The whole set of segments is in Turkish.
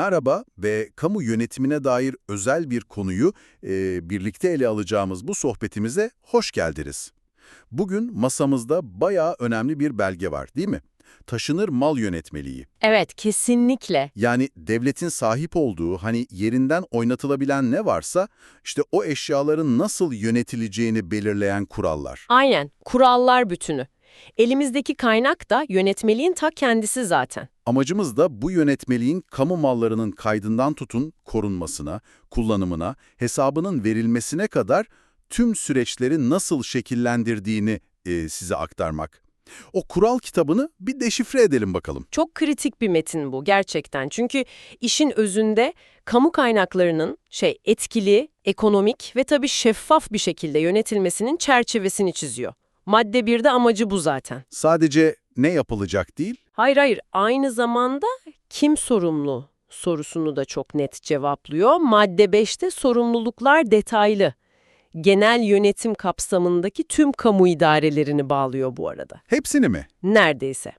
Merhaba ve kamu yönetimine dair özel bir konuyu e, birlikte ele alacağımız bu sohbetimize hoş geldiniz. Bugün masamızda bayağı önemli bir belge var değil mi? Taşınır mal yönetmeliği. Evet, kesinlikle. Yani devletin sahip olduğu hani yerinden oynatılabilen ne varsa işte o eşyaların nasıl yönetileceğini belirleyen kurallar. Aynen, kurallar bütünü. Elimizdeki kaynak da yönetmeliğin ta kendisi zaten. Amacımız da bu yönetmeliğin kamu mallarının kaydından tutun korunmasına, kullanımına, hesabının verilmesine kadar tüm süreçleri nasıl şekillendirdiğini e, size aktarmak. O kural kitabını bir deşifre edelim bakalım. Çok kritik bir metin bu gerçekten. Çünkü işin özünde kamu kaynaklarının şey etkili, ekonomik ve tabii şeffaf bir şekilde yönetilmesinin çerçevesini çiziyor. Madde 1'de amacı bu zaten. Sadece ne yapılacak değil, Hayır hayır, aynı zamanda kim sorumlu sorusunu da çok net cevaplıyor. Madde 5'te sorumluluklar detaylı. Genel yönetim kapsamındaki tüm kamu idarelerini bağlıyor bu arada. hepsini mi? Neredeyse.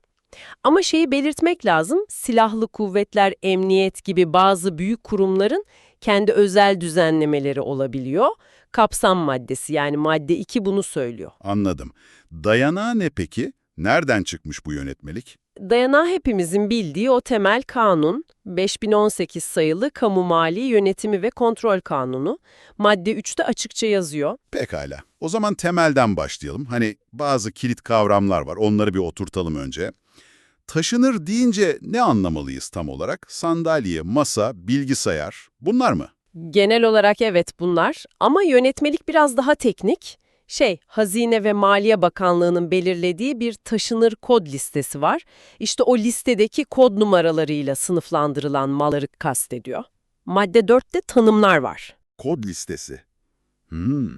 Ama şeyi belirtmek lazım, silahlı kuvvetler, emniyet gibi bazı büyük kurumların kendi özel düzenlemeleri olabiliyor. Kapsam maddesi yani madde 2 bunu söylüyor. Anladım. Dayanağı ne peki? Nereden çıkmış bu yönetmelik? Dayanağı hepimizin bildiği o temel kanun, 5018 sayılı Kamu Mali Yönetimi ve Kontrol Kanunu, madde 3'te açıkça yazıyor. Pekala. O zaman temelden başlayalım. Hani bazı kilit kavramlar var. Onları bir oturtalım önce. Taşınır deyince ne anlamalıyız tam olarak? Sandalye, masa, bilgisayar. Bunlar mı? Genel olarak evet bunlar ama yönetmelik biraz daha teknik. Şey, Hazine ve Maliye Bakanlığı'nın belirlediği bir taşınır kod listesi var. İşte o listedeki kod numaralarıyla sınıflandırılan malları kastediyor. Madde 4'te tanımlar var. Kod listesi. Hmm.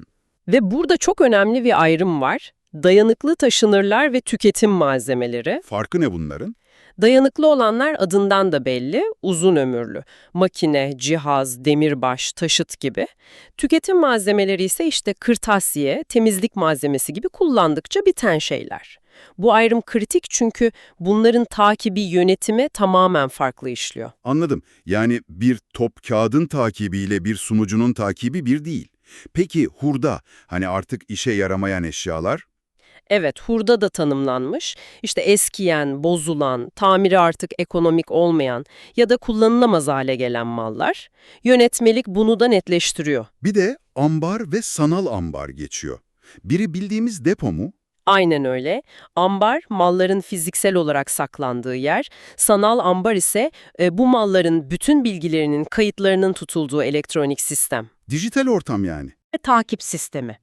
Ve burada çok önemli bir ayrım var. Dayanıklı taşınırlar ve tüketim malzemeleri. Farkı ne bunların? Dayanıklı olanlar adından da belli, uzun ömürlü. Makine, cihaz, demirbaş, taşıt gibi. Tüketim malzemeleri ise işte kırtasiye, temizlik malzemesi gibi kullandıkça biten şeyler. Bu ayrım kritik çünkü bunların takibi yönetime tamamen farklı işliyor. Anladım. Yani bir top kağıdın takibiyle bir sunucunun takibi bir değil. Peki hurda, hani artık işe yaramayan eşyalar? Evet, hurda da tanımlanmış. İşte eskiyen, bozulan, tamiri artık ekonomik olmayan ya da kullanılamaz hale gelen mallar. Yönetmelik bunu da netleştiriyor. Bir de ambar ve sanal ambar geçiyor. Biri bildiğimiz depo mu? Aynen öyle. Ambar, malların fiziksel olarak saklandığı yer. Sanal ambar ise e, bu malların bütün bilgilerinin, kayıtlarının tutulduğu elektronik sistem. Dijital ortam yani. Ve takip sistemi.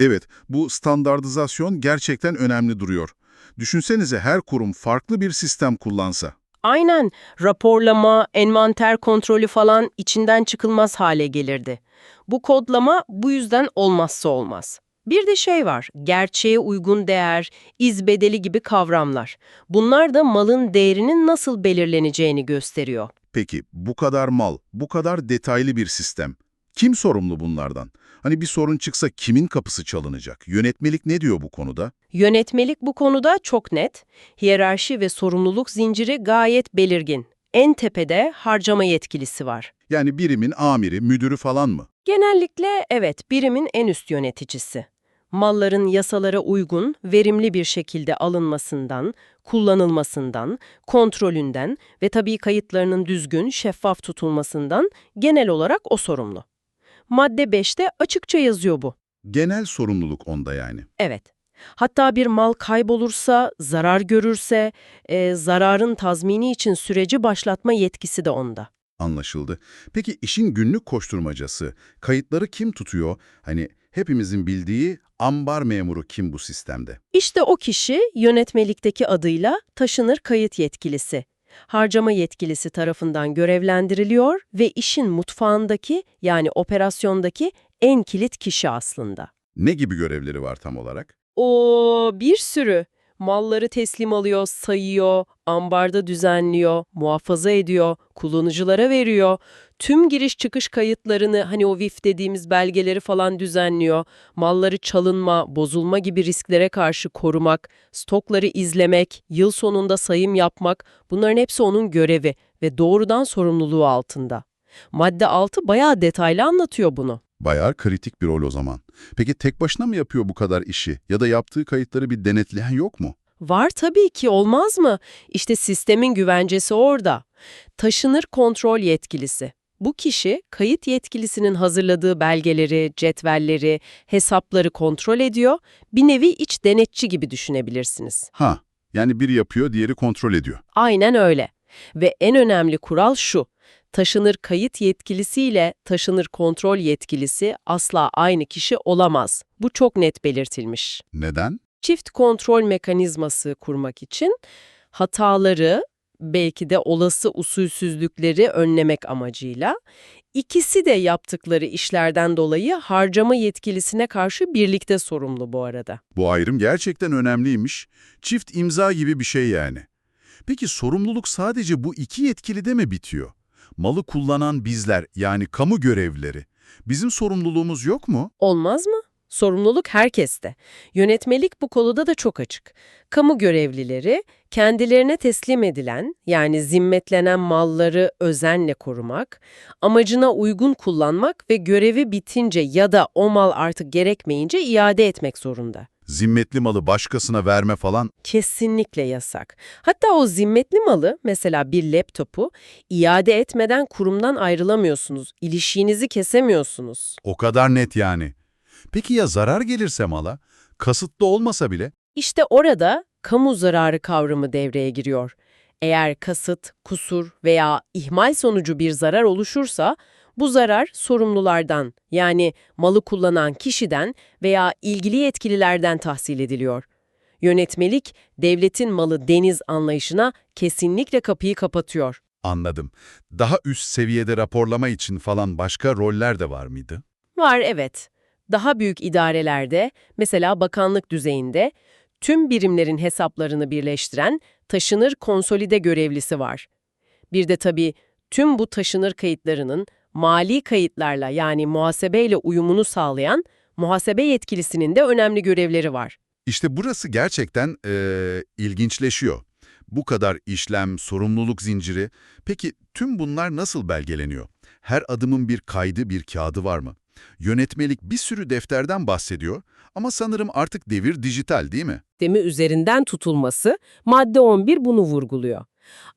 Evet, bu standartizasyon gerçekten önemli duruyor. Düşünsenize her kurum farklı bir sistem kullansa. Aynen. Raporlama, envanter kontrolü falan içinden çıkılmaz hale gelirdi. Bu kodlama bu yüzden olmazsa olmaz. Bir de şey var, gerçeğe uygun değer, iz bedeli gibi kavramlar. Bunlar da malın değerinin nasıl belirleneceğini gösteriyor. Peki bu kadar mal, bu kadar detaylı bir sistem. Kim sorumlu bunlardan? Hani bir sorun çıksa kimin kapısı çalınacak? Yönetmelik ne diyor bu konuda? Yönetmelik bu konuda çok net. Hiyerarşi ve sorumluluk zinciri gayet belirgin. En tepede harcama yetkilisi var. Yani birimin amiri, müdürü falan mı? Genellikle evet, birimin en üst yöneticisi. Malların yasalara uygun, verimli bir şekilde alınmasından, kullanılmasından, kontrolünden ve tabii kayıtlarının düzgün, şeffaf tutulmasından genel olarak o sorumlu. Madde 5'te açıkça yazıyor bu. Genel sorumluluk onda yani. Evet. Hatta bir mal kaybolursa, zarar görürse, e, zararın tazmini için süreci başlatma yetkisi de onda. Anlaşıldı. Peki işin günlük koşturmacası, kayıtları kim tutuyor? Hani hepimizin bildiği ambar memuru kim bu sistemde? İşte o kişi yönetmelikteki adıyla taşınır kayıt yetkilisi. Harcama yetkilisi tarafından görevlendiriliyor ve işin mutfağındaki yani operasyondaki en kilit kişi aslında. Ne gibi görevleri var tam olarak? O bir sürü. Malları teslim alıyor, sayıyor, ambarda düzenliyor, muhafaza ediyor, kullanıcılara veriyor. Tüm giriş çıkış kayıtlarını hani o VIF dediğimiz belgeleri falan düzenliyor. Malları çalınma, bozulma gibi risklere karşı korumak, stokları izlemek, yıl sonunda sayım yapmak bunların hepsi onun görevi ve doğrudan sorumluluğu altında. Madde 6 bayağı detaylı anlatıyor bunu. Bayağı kritik bir rol o zaman. Peki tek başına mı yapıyor bu kadar işi? Ya da yaptığı kayıtları bir denetleyen yok mu? Var tabii ki olmaz mı? İşte sistemin güvencesi orada. Taşınır kontrol yetkilisi. Bu kişi kayıt yetkilisinin hazırladığı belgeleri, cetvelleri, hesapları kontrol ediyor. Bir nevi iç denetçi gibi düşünebilirsiniz. Ha, yani biri yapıyor, diğeri kontrol ediyor. Aynen öyle. Ve en önemli kural şu. Taşınır kayıt yetkilisiyle taşınır kontrol yetkilisi asla aynı kişi olamaz. Bu çok net belirtilmiş. Neden? Çift kontrol mekanizması kurmak için hataları, belki de olası usulsüzlükleri önlemek amacıyla ikisi de yaptıkları işlerden dolayı harcama yetkilisine karşı birlikte sorumlu bu arada. Bu ayrım gerçekten önemliymiş. Çift imza gibi bir şey yani. Peki sorumluluk sadece bu iki yetkilide mi bitiyor? Malı kullanan bizler yani kamu görevlileri. Bizim sorumluluğumuz yok mu? Olmaz mı? Sorumluluk herkeste. Yönetmelik bu konuda da çok açık. Kamu görevlileri kendilerine teslim edilen yani zimmetlenen malları özenle korumak, amacına uygun kullanmak ve görevi bitince ya da o mal artık gerekmeyince iade etmek zorunda. Zimmetli malı başkasına verme falan Kesinlikle yasak. Hatta o zimmetli malı, mesela bir laptopu, iade etmeden kurumdan ayrılamıyorsunuz, ilişiğinizi kesemiyorsunuz. o kadar net yani. Peki ya zarar gelirse mala? Kasıtlı olmasa bile İşte orada kamu zararı kavramı devreye giriyor. Eğer kasıt, kusur veya ihmal sonucu bir zarar oluşursa, bu zarar sorumlulardan yani malı kullanan kişiden veya ilgili yetkililerden tahsil ediliyor. Yönetmelik, devletin malı deniz anlayışına kesinlikle kapıyı kapatıyor. anladım. Daha üst seviyede raporlama için falan başka roller de var mıydı? Var evet. Daha büyük idarelerde, mesela bakanlık düzeyinde, tüm birimlerin hesaplarını birleştiren taşınır konsolide görevlisi var. Bir de tabii tüm bu taşınır kayıtlarının mali kayıtlarla yani muhasebeyle uyumunu sağlayan muhasebe yetkilisinin de önemli görevleri var. İşte burası gerçekten eee, ilginçleşiyor. Bu kadar işlem, sorumluluk zinciri. Peki tüm bunlar nasıl belgeleniyor? Her adımın bir kaydı, bir kağıdı var mı? Yönetmelik bir sürü defterden bahsediyor ama sanırım artık devir dijital değil mi? Demi üzerinden tutulması, madde 11 bunu vurguluyor.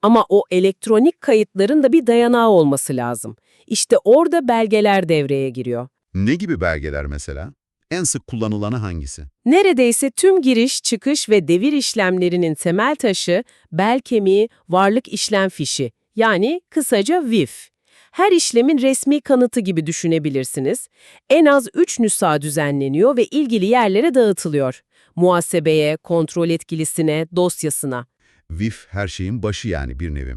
Ama o elektronik kayıtların da bir dayanağı olması lazım. İşte orada belgeler devreye giriyor. Ne gibi belgeler mesela? En sık kullanılanı hangisi? Neredeyse tüm giriş, çıkış ve devir işlemlerinin temel taşı, bel kemiği, varlık işlem fişi, yani kısaca VIF. Her işlemin resmi kanıtı gibi düşünebilirsiniz. En az 3 nüsha düzenleniyor ve ilgili yerlere dağıtılıyor. Muhasebeye, kontrol etkilisine, dosyasına. VIF her şeyin başı yani bir nevi.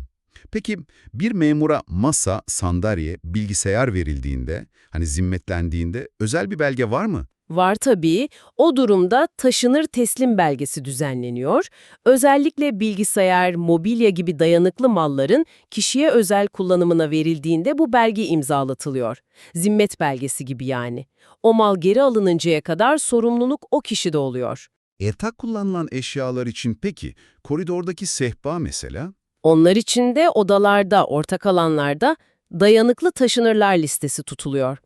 Peki bir memura masa, sandalye, bilgisayar verildiğinde, hani zimmetlendiğinde özel bir belge var mı? Var tabii. O durumda taşınır teslim belgesi düzenleniyor. Özellikle bilgisayar, mobilya gibi dayanıklı malların kişiye özel kullanımına verildiğinde bu belge imzalatılıyor. Zimmet belgesi gibi yani. O mal geri alınıncaya kadar sorumluluk o kişide oluyor. Ertak kullanılan eşyalar için peki, koridordaki sehpa mesela? Onlar için de odalarda, ortak alanlarda dayanıklı taşınırlar listesi tutuluyor.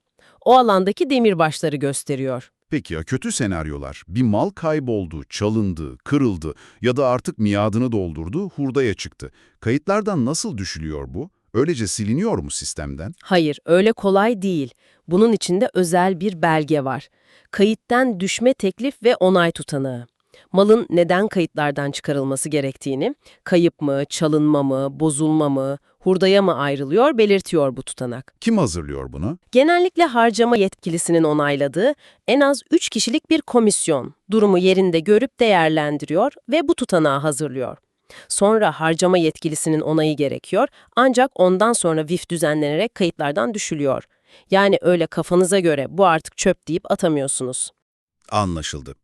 O alandaki demirbaşları gösteriyor. Peki ya kötü senaryolar? Bir mal kayboldu, çalındı, kırıldı ya da artık miadını doldurdu, hurdaya çıktı. Kayıtlardan nasıl düşülüyor bu? Öylece siliniyor mu sistemden? Hayır, öyle kolay değil. Bunun içinde özel bir belge var. Kayıttan düşme teklif ve onay tutanağı. Malın neden kayıtlardan çıkarılması gerektiğini, kayıp mı, çalınma mı, bozulma mı, hurdaya mı ayrılıyor belirtiyor bu tutanak. Kim hazırlıyor bunu? Genellikle harcama yetkilisinin onayladığı en az 3 kişilik bir komisyon durumu yerinde görüp değerlendiriyor ve bu tutanağı hazırlıyor. Sonra harcama yetkilisinin onayı gerekiyor ancak ondan sonra VIF düzenlenerek kayıtlardan düşülüyor. Yani öyle kafanıza göre bu artık çöp deyip atamıyorsunuz. Anlaşıldı.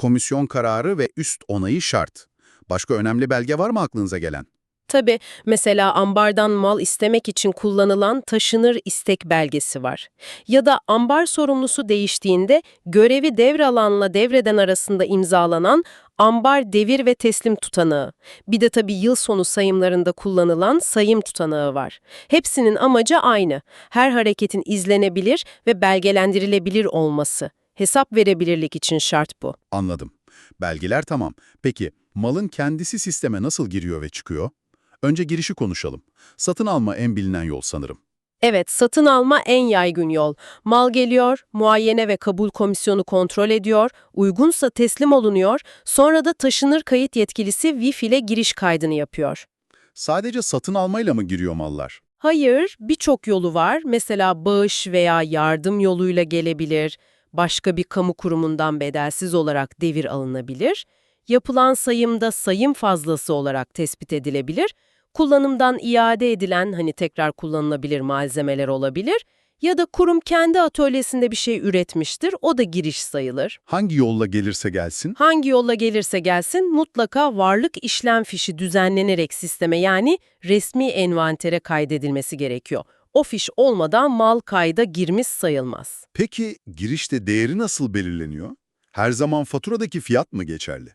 Komisyon kararı ve üst onayı şart. Başka önemli belge var mı aklınıza gelen? Tabii mesela ambardan mal istemek için kullanılan taşınır istek belgesi var. Ya da ambar sorumlusu değiştiğinde görevi devralanla devreden arasında imzalanan ambar devir ve teslim tutanağı. Bir de tabii yıl sonu sayımlarında kullanılan sayım tutanağı var. Hepsinin amacı aynı. Her hareketin izlenebilir ve belgelendirilebilir olması. Hesap verebilirlik için şart bu. Anladım. Belgeler tamam. Peki malın kendisi sisteme nasıl giriyor ve çıkıyor? Önce girişi konuşalım. Satın alma en bilinen yol sanırım. Evet, satın alma en yaygın yol. Mal geliyor, muayene ve kabul komisyonu kontrol ediyor, uygunsa teslim olunuyor, sonra da taşınır kayıt yetkilisi Wi-Fi ile giriş kaydını yapıyor. Sadece satın almayla mı giriyor mallar? Hayır, birçok yolu var. Mesela bağış veya yardım yoluyla gelebilir, başka bir kamu kurumundan bedelsiz olarak devir alınabilir, yapılan sayımda sayım fazlası olarak tespit edilebilir, kullanımdan iade edilen hani tekrar kullanılabilir malzemeler olabilir ya da kurum kendi atölyesinde bir şey üretmiştir, o da giriş sayılır. Hangi yolla gelirse gelsin? Hangi yolla gelirse gelsin mutlaka varlık işlem fişi düzenlenerek sisteme yani resmi envantere kaydedilmesi gerekiyor. O fiş olmadan mal kayda girmiş sayılmaz. Peki girişte değeri nasıl belirleniyor? Her zaman faturadaki fiyat mı geçerli?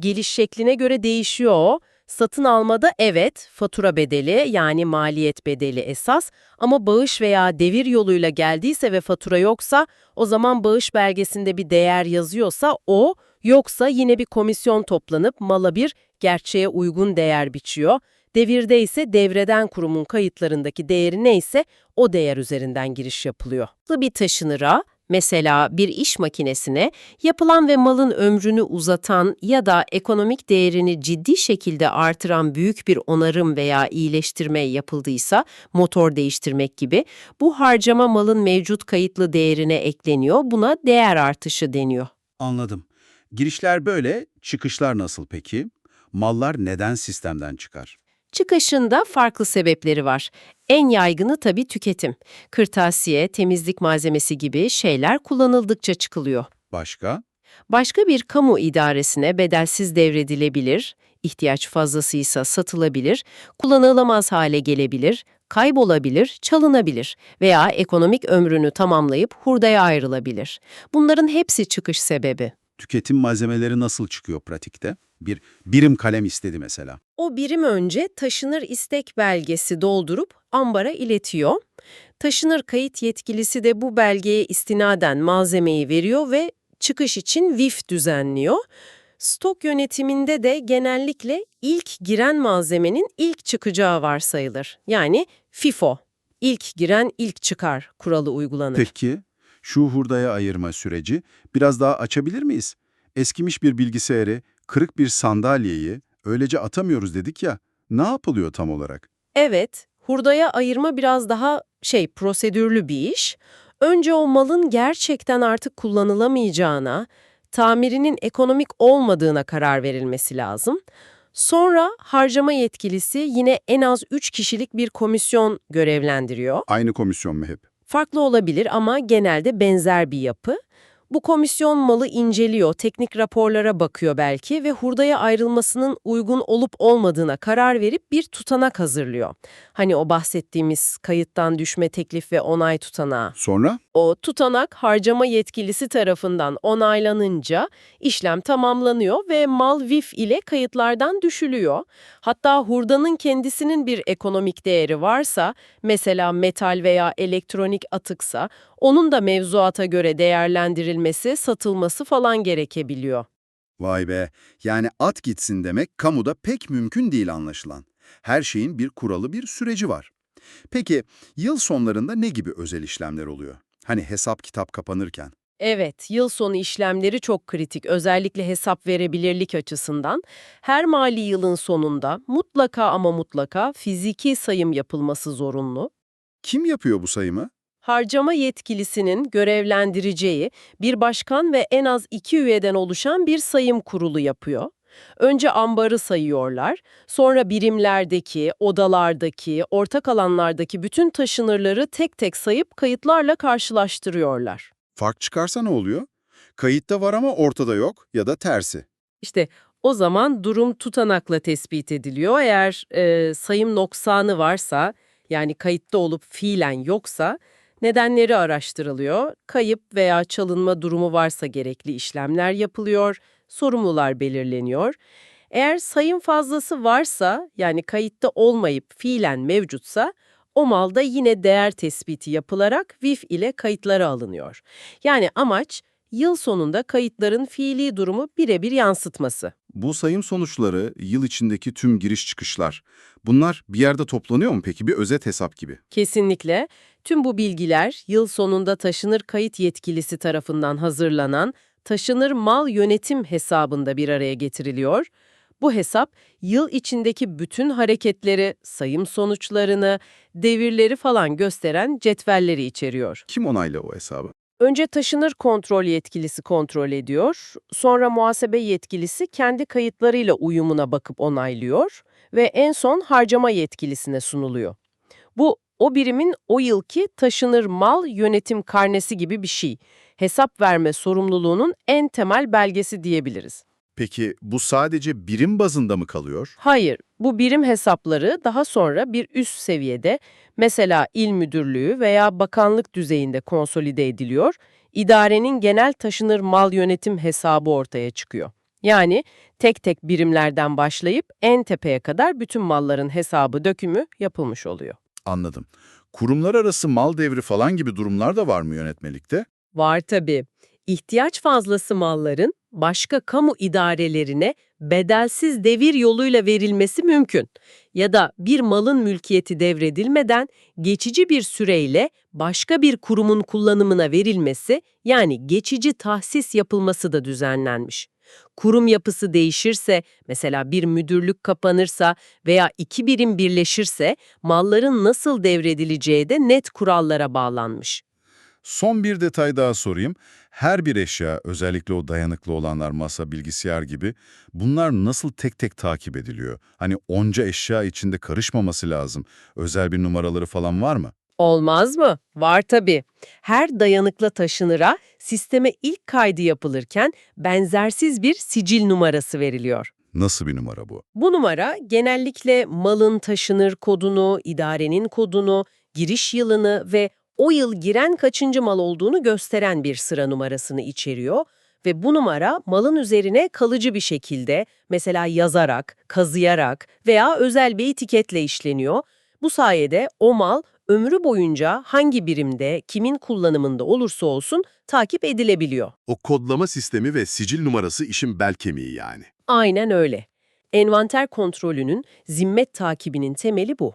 Geliş şekline göre değişiyor o. Satın almada evet, fatura bedeli yani maliyet bedeli esas ama bağış veya devir yoluyla geldiyse ve fatura yoksa o zaman bağış belgesinde bir değer yazıyorsa o, yoksa yine bir komisyon toplanıp mala bir gerçeğe uygun değer biçiyor. Devirde ise devreden kurumun kayıtlarındaki değeri neyse o değer üzerinden giriş yapılıyor. Bir taşınıra Mesela bir iş makinesine yapılan ve malın ömrünü uzatan ya da ekonomik değerini ciddi şekilde artıran büyük bir onarım veya iyileştirme yapıldıysa, motor değiştirmek gibi, bu harcama malın mevcut kayıtlı değerine ekleniyor, buna değer artışı deniyor. Anladım. Girişler böyle, çıkışlar nasıl peki? Mallar neden sistemden çıkar? Çıkışında farklı sebepleri var. En yaygını tabii tüketim. Kırtasiye, temizlik malzemesi gibi şeyler kullanıldıkça çıkılıyor. Başka? Başka bir kamu idaresine bedelsiz devredilebilir, ihtiyaç fazlasıysa satılabilir, kullanılamaz hale gelebilir, kaybolabilir, çalınabilir veya ekonomik ömrünü tamamlayıp hurdaya ayrılabilir. Bunların hepsi çıkış sebebi. Tüketim malzemeleri nasıl çıkıyor pratikte? Bir birim kalem istedi mesela. O birim önce taşınır istek belgesi doldurup ambara iletiyor. Taşınır kayıt yetkilisi de bu belgeye istinaden malzemeyi veriyor ve çıkış için VIF düzenliyor. Stok yönetiminde de genellikle ilk giren malzemenin ilk çıkacağı varsayılır. Yani FIFO, ilk giren ilk çıkar kuralı uygulanır. Peki, şu hurdaya ayırma süreci biraz daha açabilir miyiz? Eskimiş bir bilgisayarı, kırık bir sandalyeyi öylece atamıyoruz dedik ya. Ne yapılıyor tam olarak? Evet, hurdaya ayırma biraz daha şey prosedürlü bir iş. Önce o malın gerçekten artık kullanılamayacağına, tamirinin ekonomik olmadığına karar verilmesi lazım. Sonra harcama yetkilisi yine en az 3 kişilik bir komisyon görevlendiriyor. Aynı komisyon mu hep? Farklı olabilir ama genelde benzer bir yapı. Bu komisyon malı inceliyor, teknik raporlara bakıyor belki ve hurdaya ayrılmasının uygun olup olmadığına karar verip bir tutanak hazırlıyor. Hani o bahsettiğimiz kayıttan düşme teklif ve onay tutanağı. Sonra? O tutanak harcama yetkilisi tarafından onaylanınca işlem tamamlanıyor ve mal VIF ile kayıtlardan düşülüyor. Hatta hurdanın kendisinin bir ekonomik değeri varsa, mesela metal veya elektronik atıksa, onun da mevzuata göre değerlendirilmesi, satılması falan gerekebiliyor. Vay be, yani at gitsin demek kamuda pek mümkün değil anlaşılan. Her şeyin bir kuralı, bir süreci var. Peki yıl sonlarında ne gibi özel işlemler oluyor? Hani hesap kitap kapanırken. Evet, yıl sonu işlemleri çok kritik, özellikle hesap verebilirlik açısından. Her mali yılın sonunda mutlaka ama mutlaka fiziki sayım yapılması zorunlu. Kim yapıyor bu sayımı? Harcama yetkilisinin görevlendireceği bir başkan ve en az iki üyeden oluşan bir sayım kurulu yapıyor. Önce ambarı sayıyorlar, sonra birimlerdeki, odalardaki, ortak alanlardaki bütün taşınırları tek tek sayıp kayıtlarla karşılaştırıyorlar. Fark çıkarsa ne oluyor? Kayıtta var ama ortada yok ya da tersi. İşte O zaman durum tutanakla tespit ediliyor. Eğer e, sayım noksanı varsa, yani kayıtta olup fiilen yoksa, nedenleri araştırılıyor. Kayıp veya çalınma durumu varsa gerekli işlemler yapılıyor, sorumlular belirleniyor. Eğer sayım fazlası varsa, yani kayıtta olmayıp fiilen mevcutsa, o malda yine değer tespiti yapılarak VIF ile kayıtlara alınıyor. Yani amaç, yıl sonunda kayıtların fiili durumu birebir yansıtması. Bu sayım sonuçları, yıl içindeki tüm giriş çıkışlar, bunlar bir yerde toplanıyor mu peki? Bir özet hesap gibi. Kesinlikle. Tüm bu bilgiler yıl sonunda taşınır kayıt yetkilisi tarafından hazırlanan taşınır mal yönetim hesabında bir araya getiriliyor. Bu hesap yıl içindeki bütün hareketleri, sayım sonuçlarını, devirleri falan gösteren cetvelleri içeriyor. Kim onayla o hesabı? Önce taşınır kontrol yetkilisi kontrol ediyor, sonra muhasebe yetkilisi kendi kayıtlarıyla uyumuna bakıp onaylıyor ve en son harcama yetkilisine sunuluyor. Bu o birimin o yılki taşınır mal yönetim karnesi gibi bir şey. Hesap verme sorumluluğunun en temel belgesi diyebiliriz. Peki bu sadece birim bazında mı kalıyor? Hayır, bu birim hesapları daha sonra bir üst seviyede, mesela il müdürlüğü veya bakanlık düzeyinde konsolide ediliyor, idarenin genel taşınır mal yönetim hesabı ortaya çıkıyor. Yani tek tek birimlerden başlayıp en tepeye kadar bütün malların hesabı dökümü yapılmış oluyor. Anladım. Kurumlar arası mal devri falan gibi durumlar da var mı yönetmelikte? Var tabii. İhtiyaç fazlası malların başka kamu idarelerine bedelsiz devir yoluyla verilmesi mümkün. Ya da bir malın mülkiyeti devredilmeden geçici bir süreyle başka bir kurumun kullanımına verilmesi yani geçici tahsis yapılması da düzenlenmiş. Kurum yapısı değişirse, mesela bir müdürlük kapanırsa veya iki birim birleşirse malların nasıl devredileceği de net kurallara bağlanmış. Son bir detay daha sorayım. Her bir eşya, özellikle o dayanıklı olanlar, masa, bilgisayar gibi, bunlar nasıl tek tek takip ediliyor? Hani onca eşya içinde karışmaması lazım. Özel bir numaraları falan var mı? Olmaz mı? Var tabii. Her dayanıklı taşınıra sisteme ilk kaydı yapılırken benzersiz bir sicil numarası veriliyor. Nasıl bir numara bu? Bu numara genellikle malın taşınır kodunu, idarenin kodunu, giriş yılını ve o yıl giren kaçıncı mal olduğunu gösteren bir sıra numarasını içeriyor ve bu numara malın üzerine kalıcı bir şekilde mesela yazarak, kazıyarak veya özel bir etiketle işleniyor. Bu sayede o mal ömrü boyunca hangi birimde, kimin kullanımında olursa olsun takip edilebiliyor. O kodlama sistemi ve sicil numarası işin bel kemiği yani. Aynen öyle. Envanter kontrolünün zimmet takibinin temeli bu.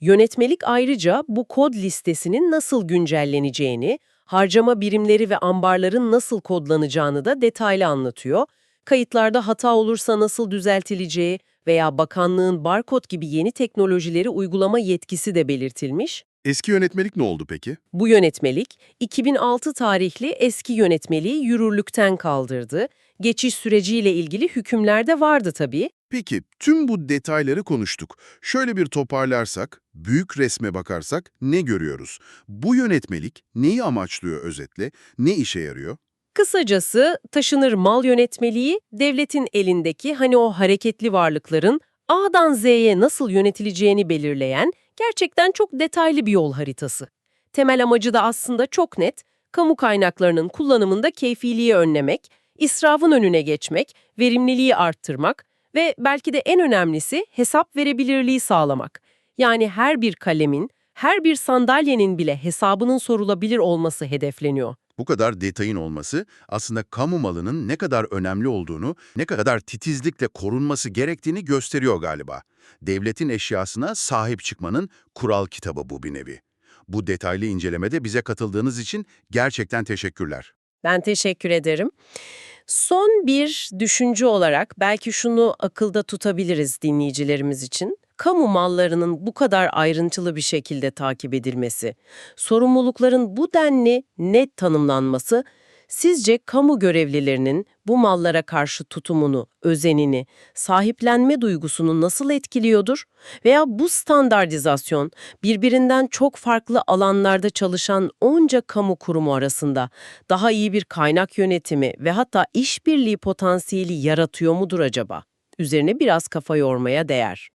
Yönetmelik ayrıca bu kod listesinin nasıl güncelleneceğini, harcama birimleri ve ambarların nasıl kodlanacağını da detaylı anlatıyor. Kayıtlarda hata olursa nasıl düzeltileceği veya bakanlığın barkod gibi yeni teknolojileri uygulama yetkisi de belirtilmiş. Eski yönetmelik ne oldu peki? Bu yönetmelik 2006 tarihli eski yönetmeliği yürürlükten kaldırdı. Geçiş süreciyle ilgili hükümler de vardı tabii. Peki tüm bu detayları konuştuk. Şöyle bir toparlarsak, büyük resme bakarsak ne görüyoruz? Bu yönetmelik neyi amaçlıyor özetle, ne işe yarıyor? Kısacası taşınır mal yönetmeliği devletin elindeki hani o hareketli varlıkların A'dan Z'ye nasıl yönetileceğini belirleyen gerçekten çok detaylı bir yol haritası. Temel amacı da aslında çok net, kamu kaynaklarının kullanımında keyfiliği önlemek, israfın önüne geçmek, verimliliği arttırmak ve belki de en önemlisi hesap verebilirliği sağlamak. Yani her bir kalemin, her bir sandalyenin bile hesabının sorulabilir olması hedefleniyor. Bu kadar detayın olması aslında kamu malının ne kadar önemli olduğunu, ne kadar titizlikle korunması gerektiğini gösteriyor galiba. Devletin eşyasına sahip çıkmanın kural kitabı bu bir nevi. Bu detaylı incelemede bize katıldığınız için gerçekten teşekkürler. Ben teşekkür ederim. Son bir düşünce olarak belki şunu akılda tutabiliriz dinleyicilerimiz için. Kamu mallarının bu kadar ayrıntılı bir şekilde takip edilmesi, sorumlulukların bu denli net tanımlanması Sizce kamu görevlilerinin bu mallara karşı tutumunu, özenini, sahiplenme duygusunu nasıl etkiliyordur? Veya bu standartizasyon birbirinden çok farklı alanlarda çalışan onca kamu kurumu arasında daha iyi bir kaynak yönetimi ve hatta işbirliği potansiyeli yaratıyor mudur acaba? Üzerine biraz kafa yormaya değer.